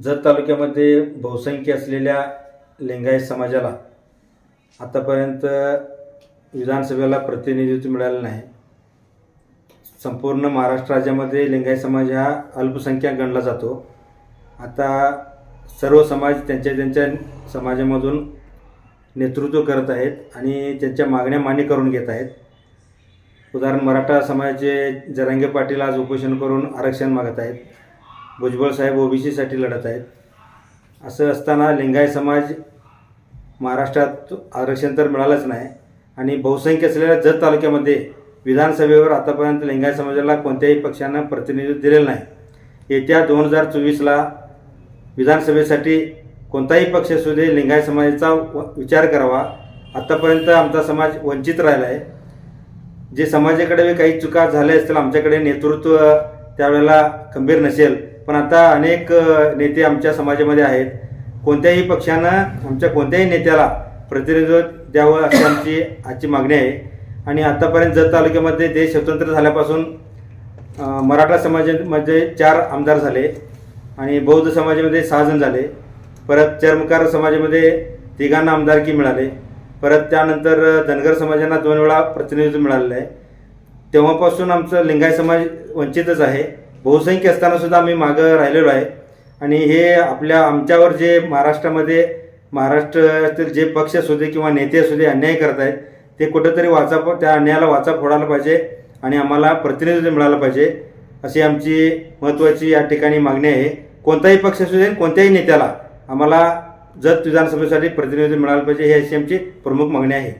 जत तालुक्यामध्ये बहुसंख्य असलेल्या लिंगायत समाजाला आतापर्यंत विधानसभेला प्रतिनिधित्व मिळालं नाही संपूर्ण महाराष्ट्र राज्यामध्ये लिंगायत समाज हा अल्पसंख्याक गणला जातो. आता सर्व समाज त्यांच्या त्यांच्या समाजामधून नेतृत्व करत आहेत आणि त्यांच्या मागण्या मान्य करून घेत आहेत. उदाहरण मराठा समाजाचे जरांगे पाटील आज उपोषण करून आरक्षण मागत आहेत. भुजबळ साहेब ओबीसीसाठी लढत आहेत. असं असताना लिंगायत समाज महाराष्ट्रात आरक्षण तर मिळालंच नाही. आणि बहुसंख्य असलेल्या जत तालुक्यामध्ये विधानसभेवर आतापर्यंत लिंगायत समाजाला कोणत्याही पक्षानं प्रतिनिधित्व दिलेलं नाही. येत्या दोन हजार चोवीसला विधानसभेसाठी कोणताही पक्ष असू दे लिंगायत समाजाचा व- विचार करावा. आत्तापर्यंत आमचा समाज वंचित राहिला आहे. जे समाजाकडे काही चुका झाल्या असतील आमच्याकडे नेतृत्व त्यावेळेला खंबीर नसेल. पण आता अनेक नेते आमच्या समाजामध्ये आहेत. कोणत्याही पक्षानं आमच्या कोणत्याही नेत्याला प्रतिनिधित्व द्यावं अशी आमची आजची मागणी आहे. आणि आतापर्यंत जत तालुक्यामध्ये देश स्वतंत्र झाल्यापासून मराठा समाजामध्ये चार आमदार झाले आणि बौद्ध समाजामध्ये सहा जण झाले. परत चर्मकार समाजामध्ये तिघांना आमदारकी मिळाले. परत त्यानंतर धनगर समाजांना दोन वेळा प्रतिनिधित्व मिळालेलं आहे. तेव्हापासून आमचं लिंगायत समाज वंचितच आहे. बहुसंख्य असताना सुद्धा आम्ही मागं राहिलेलो आहे. आणि हे आपल्या आमच्यावर जे महाराष्ट्रामध्ये महाराष्ट्रातील जे पक्ष असू दे किंवा नेते असू दे अन्याय करत आहेत ते कुठंतरी वाचा त्या अन्यायाला वाचा फोडायला पाहिजे आणि आम्हाला प्रतिनिधित्व मिळालं पाहिजे अशी आमची महत्त्वाची या ठिकाणी मागणी आहे. कोणताही पक्ष असू दे कोणत्याही नेत्याला आम्हाला जत विधानसभेसाठी प्रतिनिधित्व मिळालं पाहिजे ही अशी आमची प्रमुख मागणी आहे.